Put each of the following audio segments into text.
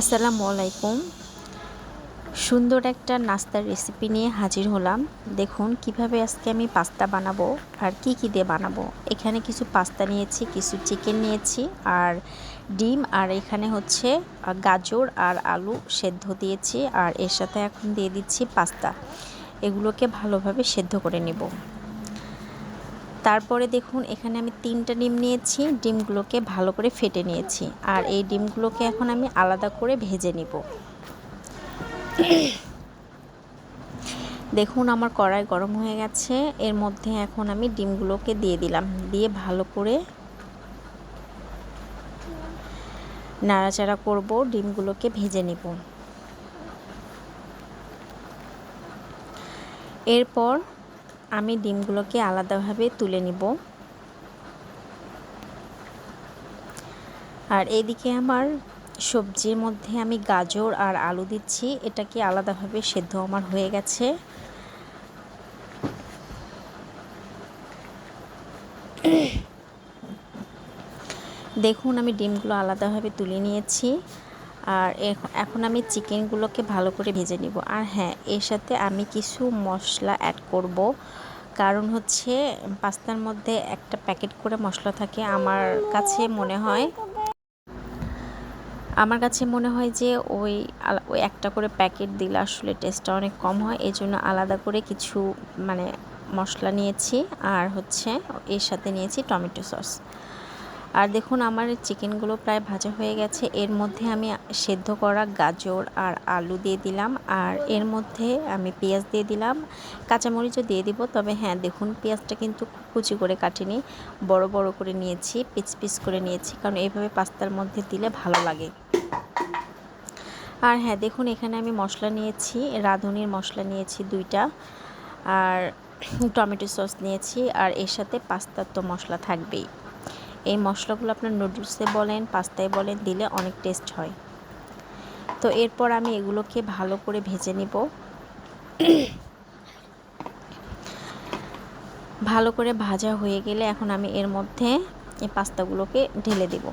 আসসালামু আলাইকুম। সুন্দর একটা নাস্তার রেসিপি নিয়ে হাজির হলাম। দেখুন কীভাবে আজকে আমি পাস্তা বানাবো আর কি কি দিয়ে বানাবো। এখানে কিছু পাস্তা নিয়েছি, কিছু চিকেন নিয়েছি আর ডিম আর এখানে হচ্ছে গাজর আর আলু সেদ্ধ দিয়েছি আর এর সাথে এখন দিয়ে দিচ্ছি পাস্তা। এগুলোকে ভালোভাবে সেদ্ধ করে নেব। তারপরে দেখুন, এখানে আমি তিনটা ডিম নিয়েছি। ডিমগুলোকে ভালো করে ফেটে নিয়েছি। আর এই ডিমগুলোকে এখন আমি আলাদা করে ভেজে নিব। দেখুন, আমার কড়াই গরম হয়ে গেছে। এর মধ্যে এখন আমি ডিমগুলোকে দিয়ে দিলাম। দিয়ে ভালো করে নাড়াচাড়া করব। ডিমগুলোকে ভেজে নিব। এরপর আমি ডিমগুলোকে আলাদাভাবে তুলে নিব। আর এদিকে আমার সবজির মধ্যে আমি গাজর আর আলু দিচ্ছি। এটাকে আলাদাভাবে সেদ্ধ আমার হয়ে গেছে। দেখুন, আমি ডিমগুলো আলাদাভাবে তুলে নিয়েছি। আর এখন আমি চিকেনগুলোকে ভালো করে ভেজে নিব। আর হ্যাঁ এর সাথে আমি কিছু মশলা অ্যাড করব। কারণ হচ্ছে, পাস্তার মধ্যে একটা প্যাকেট করে মশলা থাকে আমার কাছে মনে হয়। আমার কাছে মনে হয় যে ওই ওই একটা করে প্যাকেট দিলে আসলে টেস্টটা অনেক কম হয়। এই জন্য আলাদা করে কিছু মানে মশলা নিয়েছি। আর হচ্ছে, এর সাথে নিয়েছি টমেটো সস। আর দেখুন, আমার চিকেনগুলো প্রায় ভাজা হয়ে গেছে। এর মধ্যে আমি সেদ্ধ করা গাজর আর আলু দিয়ে দিলাম। আর এর মধ্যে আমি পেঁয়াজ দিয়ে দিলাম। কাঁচামরিচও দিয়ে দিব। তবে হ্যাঁ দেখুন, পেঁয়াজটা কিন্তু কুচি করে কাটিনি। বড় বড় করে নিয়েছি পিচ পিস করে নিয়েছি। কারণ এইভাবে পাস্তার মধ্যে দিলে ভালো লাগে। আর হ্যাঁ দেখুন, এখানে আমি মশলা নিয়েছি, রাঁধুনির মশলা নিয়েছি দুইটা। আর টমেটো সস নিয়েছি। আর এর সাথে পাস্তার তো মশলা থাকবেই। এই মশলাগুলো আপনার নুডলসে বলেন, পাস্তায় বলেন, দিলে অনেক টেস্ট হয়। তো এরপর আমি এগুলোকে ভালো করে ভেজে নিব। ভালো করে ভাজা হয়ে গেলে এখন আমি এর মধ্যে এই পাস্তাগুলোকে ঢেলে দেব।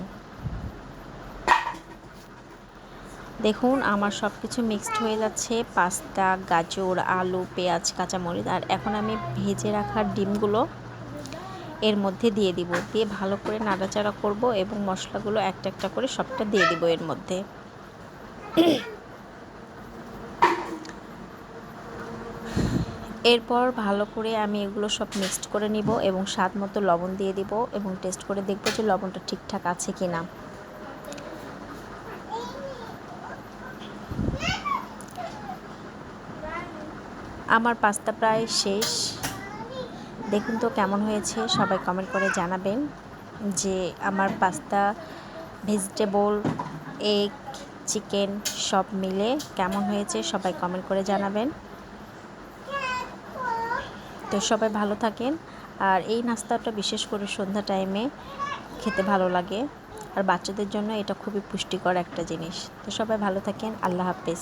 দেখুন, আমার সব কিছু মিক্সড হয়ে যাচ্ছে। পাস্তা, গাজর, আলু, পেঁয়াজ, কাঁচামরিচ, আর এখন আমি ভেজে রাখা ডিমগুলো এর মধ্যে দিয়ে দিব। দিয়ে ভালো করে নাড়াচাড়া করব এবং মশলাগুলো একটা একটা করে সবটা দিয়ে দিব এর মধ্যে। এরপর ভালো করে আমি এগুলো সব মিক্সড করে নিব এবং স্বাদ মতো লবণ দিয়ে দিব এবং টেস্ট করে দেখব যে লবণটা ঠিকঠাক আছে কি না আমার পাস্তা প্রায় শেষ। দেখুন তো কেমন হয়েছে, সবাই কমেন্ট করে জানাবেন যে আমার পাস্তা ভেজিটেবল এগ চিকেন সব মিলে কেমন হয়েছে, সবাই কমেন্ট করে জানাবেন। তো সবাই ভালো থাকেন, আর এই নাস্তাটা বিশেষ করে সন্ধ্যা টাইমে খেতে ভালো লাগে, আর বাচ্চাদের জন্য এটা খুবই পুষ্টিকর একটা জিনিস। তো সবাই ভালো থাকেন, আল্লাহ হাফেজ।